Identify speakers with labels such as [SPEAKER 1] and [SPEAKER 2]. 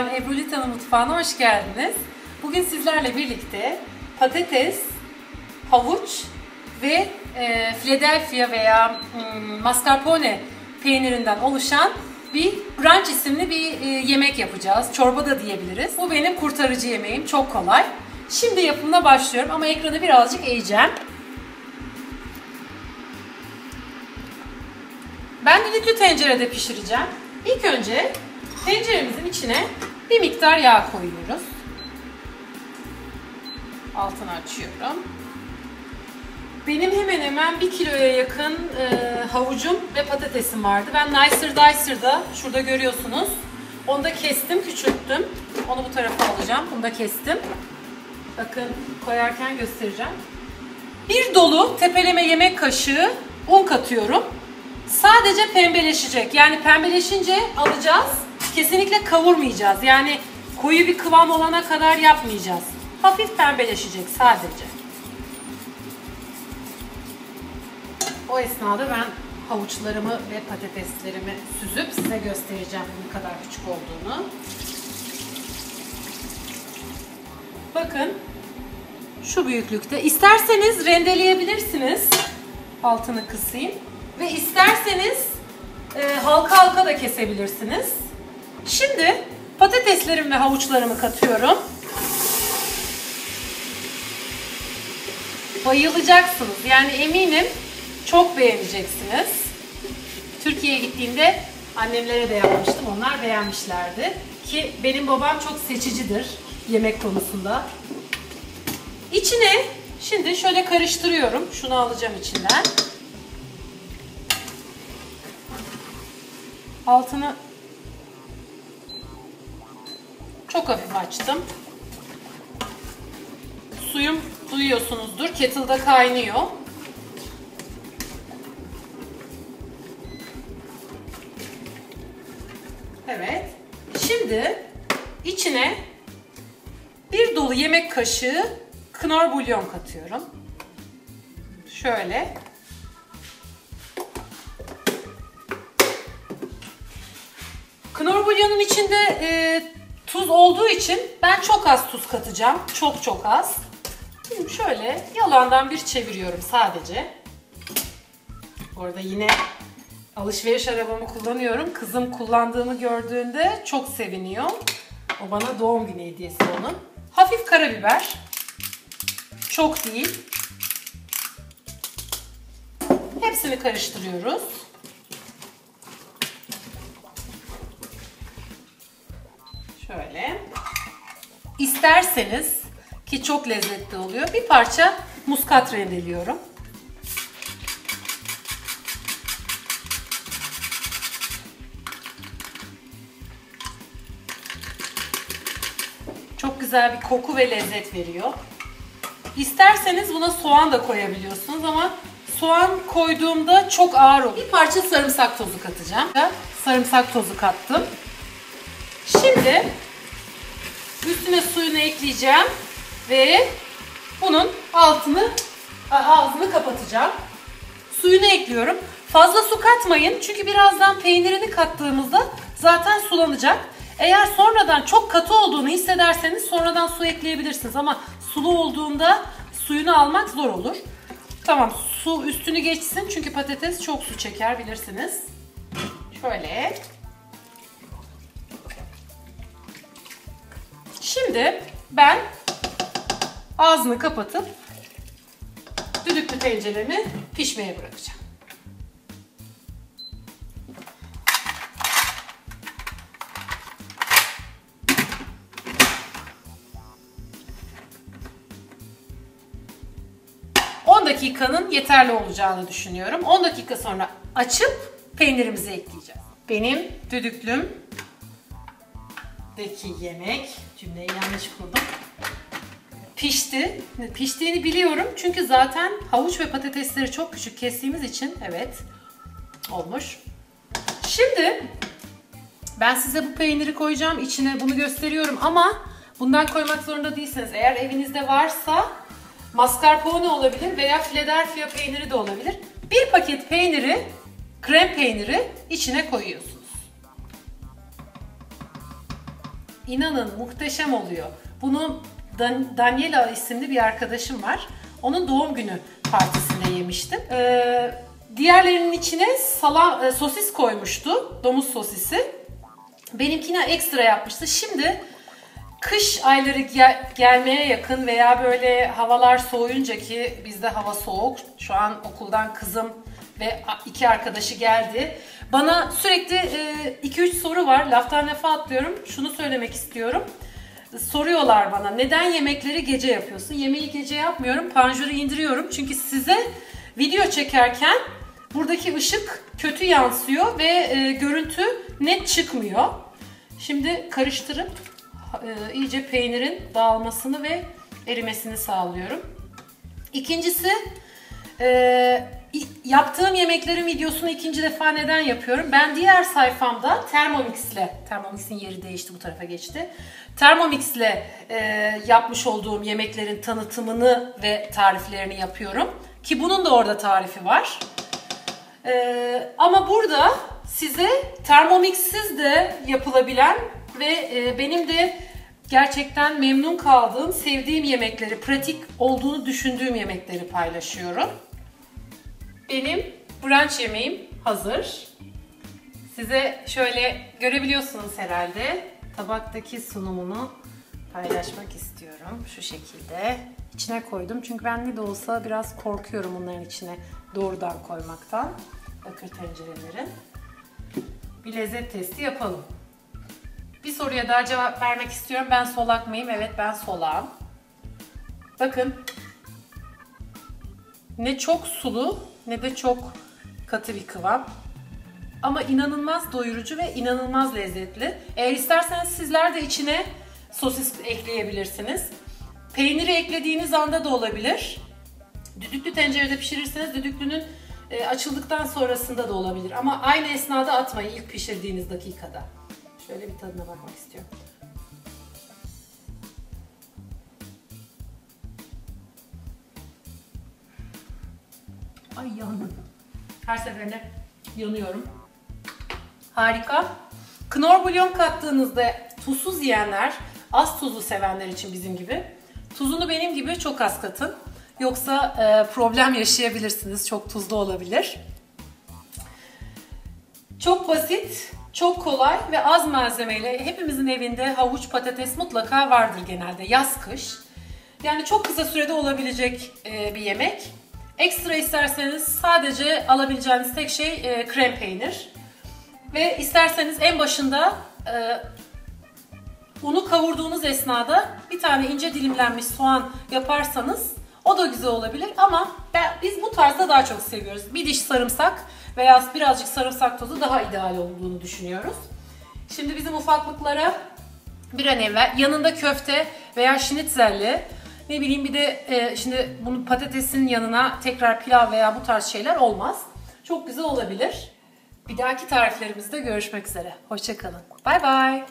[SPEAKER 1] Merhabalar, Ebru Lita'nın mutfağına hoş geldiniz. Bugün sizlerle birlikte patates, havuç ve e, Philadelphia veya mm, mascarpone peynirinden oluşan bir brunch isimli bir e, yemek yapacağız. Çorba da diyebiliriz. Bu benim kurtarıcı yemeğim. Çok kolay. Şimdi yapımına başlıyorum ama ekranı birazcık eğeceğim. Ben düdüklü tencerede pişireceğim. İlk önce tenceremizin içine bir miktar yağ koyuyoruz. Altını açıyorum. Benim hemen hemen bir kiloya yakın e, havucum ve patatesim vardı. Ben Nicer Dicer'da şurada görüyorsunuz. Onu da kestim, küçülttüm. Onu bu tarafa alacağım. Bunu da kestim. Bakın koyarken göstereceğim. Bir dolu tepeleme yemek kaşığı un katıyorum. Sadece pembeleşecek. Yani pembeleşince alacağız. Kesinlikle kavurmayacağız. Yani koyu bir kıvam olana kadar yapmayacağız. Hafif pembeleşecek sadece. O esnada ben havuçlarımı ve patateslerimi süzüp size göstereceğim ne kadar küçük olduğunu. Bakın şu büyüklükte. İsterseniz rendeleyebilirsiniz. Altını kısayım. Ve isterseniz e, halka halka da kesebilirsiniz. Şimdi patateslerim ve havuçlarımı katıyorum. Bayılacaksınız. Yani eminim çok beğeneceksiniz. Türkiye'ye gittiğimde annemlere de yapmıştım. Onlar beğenmişlerdi. Ki benim babam çok seçicidir yemek konusunda. İçine şimdi şöyle karıştırıyorum. Şunu alacağım içinden. Altını çok hafif açtım. Suyum duyuyorsunuzdur. Kettle'da kaynıyor. Evet. Şimdi içine bir dolu yemek kaşığı knor bulyon katıyorum. Şöyle. Knor bulyonun içinde e, tuz olduğu için ben çok az tuz katacağım. Çok çok az. Şimdi şöyle yalandan bir çeviriyorum sadece. Orada yine alışveriş arabamı kullanıyorum. Kızım kullandığımı gördüğünde çok seviniyor. O bana doğum günü hediyesi onun. Hafif karabiber. Çok değil. Hepsini karıştırıyoruz. İsterseniz ki çok lezzetli oluyor. Bir parça muskat rendeliyorum. Çok güzel bir koku ve lezzet veriyor. İsterseniz buna soğan da koyabiliyorsunuz ama soğan koyduğumda çok ağır olur. Bir parça sarımsak tozu katacağım. Sarımsak tozu kattım. Şimdi üstüne suyunu ekleyeceğim ve bunun altını ağzını kapatacağım. Suyunu ekliyorum. Fazla su katmayın çünkü birazdan peynirini kattığımızda zaten sulanacak. Eğer sonradan çok katı olduğunu hissederseniz sonradan su ekleyebilirsiniz ama sulu olduğunda suyunu almak zor olur. Tamam su üstünü geçsin çünkü patates çok su çeker bilirsiniz. Şöyle. Şimdi ben ağzını kapatıp düdüklü tenceremi pişmeye bırakacağım. dakikanın yeterli olacağını düşünüyorum. 10 dakika sonra açıp peynirimizi ekleyeceğiz. Benim düdüklüm deki yemek, cümleyi yanlış kurdum. Pişti. Piştiğini biliyorum çünkü zaten havuç ve patatesleri çok küçük kestiğimiz için evet olmuş. Şimdi ben size bu peyniri koyacağım. içine bunu gösteriyorum ama bundan koymak zorunda değilsiniz. Eğer evinizde varsa mascarpone olabilir veya Philadelphia peyniri de olabilir. Bir paket peyniri, krem peyniri içine koyuyorsunuz. İnanın muhteşem oluyor. Bunu Dan- Daniela isimli bir arkadaşım var. Onun doğum günü partisinde yemiştim. Ee, diğerlerinin içine salam, e, sosis koymuştu. Domuz sosisi. Benimkine ekstra yapmıştı. Şimdi kış ayları gel- gelmeye yakın veya böyle havalar soğuyunca ki bizde hava soğuk. Şu an okuldan kızım ve iki arkadaşı geldi. Bana sürekli 2-3 soru var. Laftan lafa atlıyorum. Şunu söylemek istiyorum. Soruyorlar bana neden yemekleri gece yapıyorsun? Yemeği gece yapmıyorum. Panjuru indiriyorum. Çünkü size video çekerken buradaki ışık kötü yansıyor ve e, görüntü net çıkmıyor. Şimdi karıştırıp e, iyice peynirin dağılmasını ve erimesini sağlıyorum. İkincisi e, yaptığım yemeklerin videosunu ikinci defa neden yapıyorum? Ben diğer sayfamda Thermomix'le, Thermomix'in yeri değişti bu tarafa geçti. Thermomix'le e, yapmış olduğum yemeklerin tanıtımını ve tariflerini yapıyorum. Ki bunun da orada tarifi var. Ee, ama burada size Thermomix'siz de yapılabilen ve e, benim de gerçekten memnun kaldığım, sevdiğim yemekleri, pratik olduğunu düşündüğüm yemekleri paylaşıyorum. Benim brunch yemeğim hazır. Size şöyle görebiliyorsunuz herhalde. Tabaktaki sunumunu paylaşmak istiyorum. Şu şekilde. İçine koydum. Çünkü ben ne de olsa biraz korkuyorum bunların içine doğrudan koymaktan. Bakır tencerelerin. Bir lezzet testi yapalım. Bir soruya daha cevap vermek istiyorum. Ben solak mıyım? Evet ben solağım. Bakın. Ne çok sulu ne de çok katı bir kıvam. Ama inanılmaz doyurucu ve inanılmaz lezzetli. Eğer isterseniz sizler de içine sosis ekleyebilirsiniz. Peyniri eklediğiniz anda da olabilir. Düdüklü tencerede pişirirseniz düdüklünün e, açıldıktan sonrasında da olabilir. Ama aynı esnada atmayın ilk pişirdiğiniz dakikada. Şöyle bir tadına bakmak istiyorum. Ay yandım. Her seferinde yanıyorum. Harika. Knor bulyon kattığınızda tuzsuz yiyenler, az tuzlu sevenler için bizim gibi. Tuzunu benim gibi çok az katın. Yoksa e, problem yaşayabilirsiniz. Çok tuzlu olabilir. Çok basit, çok kolay ve az malzemeyle hepimizin evinde havuç, patates mutlaka vardır genelde yaz kış. Yani çok kısa sürede olabilecek e, bir yemek. Ekstra isterseniz sadece alabileceğiniz tek şey e, krem peynir. Ve isterseniz en başında e, unu kavurduğunuz esnada bir tane ince dilimlenmiş soğan yaparsanız o da güzel olabilir ama ben, biz bu tarzda daha çok seviyoruz. Bir diş sarımsak veya birazcık sarımsak tozu daha ideal olduğunu düşünüyoruz. Şimdi bizim ufaklıklara bir an evvel yanında köfte veya şinitzelli ne bileyim bir de e, şimdi bunu patatesin yanına tekrar pilav veya bu tarz şeyler olmaz. Çok güzel olabilir. Bir dahaki tariflerimizde görüşmek üzere. Hoşçakalın. Bay bay.